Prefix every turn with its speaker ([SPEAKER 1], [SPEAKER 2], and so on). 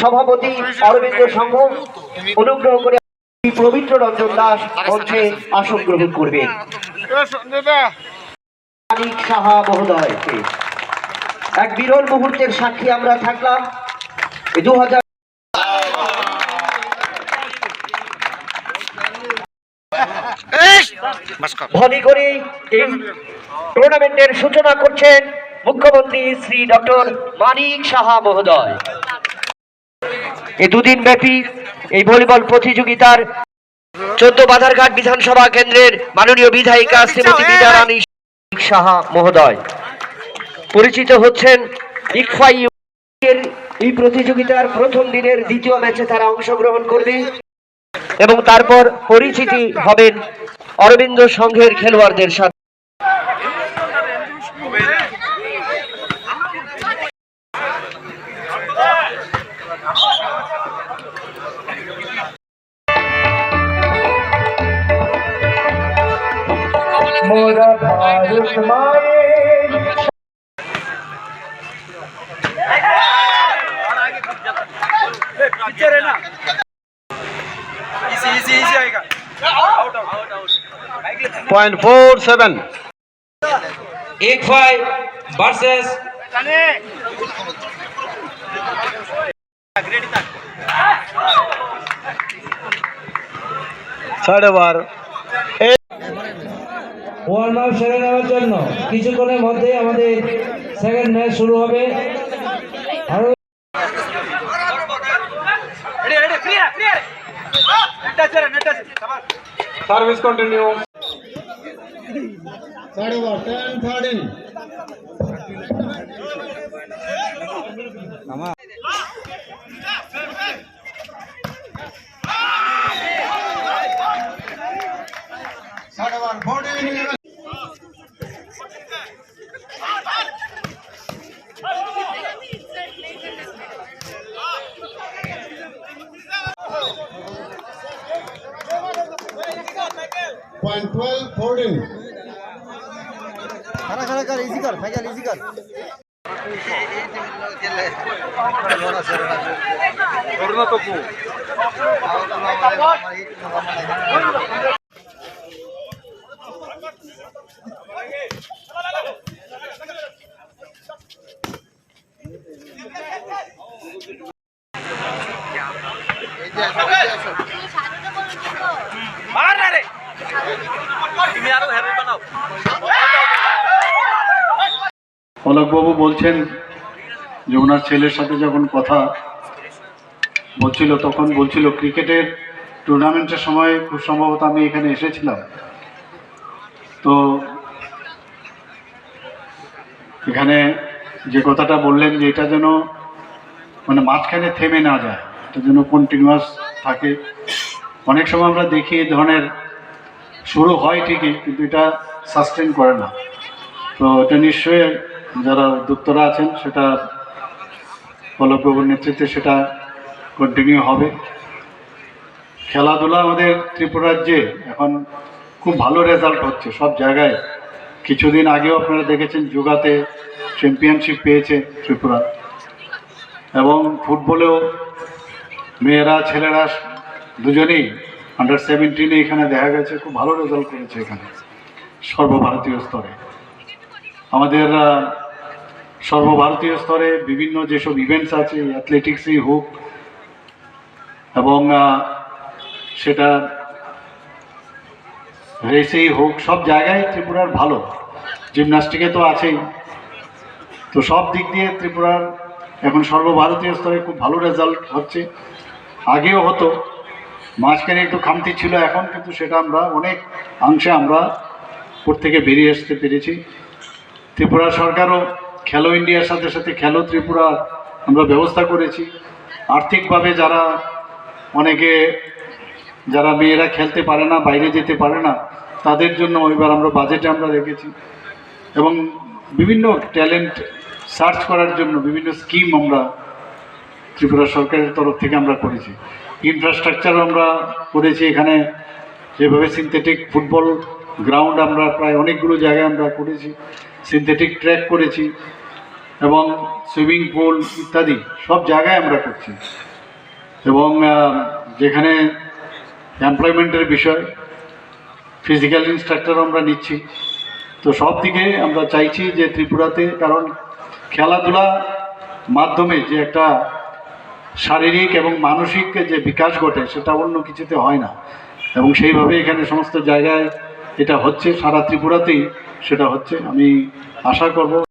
[SPEAKER 1] সভাপতি অরবিন্দ সংঘ, অনুগ্রহ করে পবিত্র রঞ্জন দাস মঞ্চে আসন গ্রহণ করবেন। সাহা এক বিরল মুহূর্তের সাক্ষী আমরা থাকলাম। দু হাজার ভলি করে এই টুর্নামেন্টের সূচনা করছেন মুখ্যমন্ত্রী শ্রী ডক্টর মানিক সাহা মহোদয়। এই দুদিন ব্যাপী এই ভলিবল প্রতিযোগিতার চোদ্দ বাধারঘাট বিধানসভা কেন্দ্রের মাননীয় বিধায়িকা শ্রীমতী বিদ্যা রানী সাহা মহোদয়। পরিচিত হচ্ছেন ইকফাই এই প্রতিযোগিতার প্রথম দিনের দ্বিতীয় ম্যাচে তারা অংশগ্রহণ করবে এবং তারপর পরিচিতি হবেন অরবিন্দ সংঘের খেলোয়াড়দের সাথে। মোরা ভারত মায়ের
[SPEAKER 2] पॉइंट फोर सेवन
[SPEAKER 3] एक फाइव वर्सेस
[SPEAKER 2] साढ़े बार
[SPEAKER 3] ওয়ার্ম আপ সেরে নেওয়ার জন্য কিছুক্ষণের মধ্যেই আমাদের সেকেন্ড ম্যাচ শুরু হবে আরো
[SPEAKER 2] सर्विस कंटिन्यू
[SPEAKER 4] साढ़े बार टेन थर्टीन साढ़े बार फोर्टीन and 12, 14. খারা খারা কর ইজি কর ভাইজান
[SPEAKER 2] ইজি কর
[SPEAKER 5] Yeah, yeah, yeah. তুমি
[SPEAKER 6] অলোকবাবু বলছেন যে ওনার ছেলের সাথে যখন কথা বলছিল তখন বলছিল ক্রিকেটের টুর্নামেন্টের সময় খুব সম্ভবত আমি এখানে এসেছিলাম। তো এখানে যে কথাটা বললেন যে এটা যেন মানে মাঝখানে থেমে না যায়, এটা যেন কন্টিনিউয়াস থাকে। অনেক সময় আমরা দেখি এই ধরনের শুরু হয় ঠিকই, কিন্তু এটা সাস্টেন করে না। তো এটা নিশ্চয়ই যারা উদ্যোক্তরা আছেন, সেটা পলকবাবুর নেতৃত্বে সেটা কন্টিনিউ হবে। খেলাধুলা আমাদের ত্রিপুরা রাজ্যে এখন খুব ভালো রেজাল্ট হচ্ছে, সব জায়গায়। কিছুদিন আগেও আপনারা দেখেছেন, যোগাতে চ্যাম্পিয়নশিপ পেয়েছে ত্রিপুরা। এবং ফুটবলেও মেয়েরা, ছেলেরা দুজনেই আন্ডার সেভেন্টিনে এখানে দেখা গেছে, খুব ভালো রেজাল্ট করেছে এখানে, সর্বভারতীয় স্তরে। আমাদের সর্বভারতীয় স্তরে বিভিন্ন যেসব ইভেন্টস আছে অ্যাথলেটিক্সই হোক, এবং সেটা রেসেই হোক, সব জায়গায় ত্রিপুরার ভালো জিমনাস্টিকে তো আছেই। তো সব দিক দিয়ে ত্রিপুরার এখন সর্বভারতীয় স্তরে খুব ভালো রেজাল্ট হচ্ছে। আগেও হতো মাঝখানে একটু খামতি ছিল এখন, কিন্তু সেটা আমরা অনেক অংশে আমরা ওর থেকে বেরিয়ে আসতে পেরেছি। ত্রিপুরা সরকারও খেলো ইন্ডিয়ার সাথে সাথে খেলো ত্রিপুরা আমরা ব্যবস্থা করেছি। আর্থিকভাবে যারা অনেকে, যারা মেয়েরা খেলতে পারে না, বাইরে যেতে পারে না, তাদের জন্য এবার আমরা বাজেটে আমরা রেখেছি। এবং বিভিন্ন ট্যালেন্ট সার্চ করার জন্য বিভিন্ন স্কিম আমরা ত্রিপুরা সরকারের তরফ থেকে আমরা করেছি। ইনফ্রাস্ট্রাকচার আমরা করেছি এখানে। যেভাবে সিনথেটিক ফুটবল গ্রাউন্ড আমরা প্রায় অনেকগুলো জায়গায় আমরা করেছি। সিনথেটিক ট্র্যাক করেছি এবং সুইমিং পুল ইত্যাদি সব জায়গায় আমরা করছি। এবং যেখানে এমপ্লয়মেন্টের বিষয় ফিজিক্যাল ইনস্ট্রাক্টর আমরা নিচ্ছি। তো সব দিকে আমরা চাইছি যে ত্রিপুরাতে, কারণ খেলাধুলা মাধ্যমে যে একটা শারীরিক এবং মানসিক যে বিকাশ ঘটে, সেটা অন্য কিছুতে হয় না। এবং সেইভাবে এখানে সমস্ত জায়গায় এটা হচ্ছে, সারা ত্রিপুরাতেই সেটা হচ্ছে। আমি আশা করব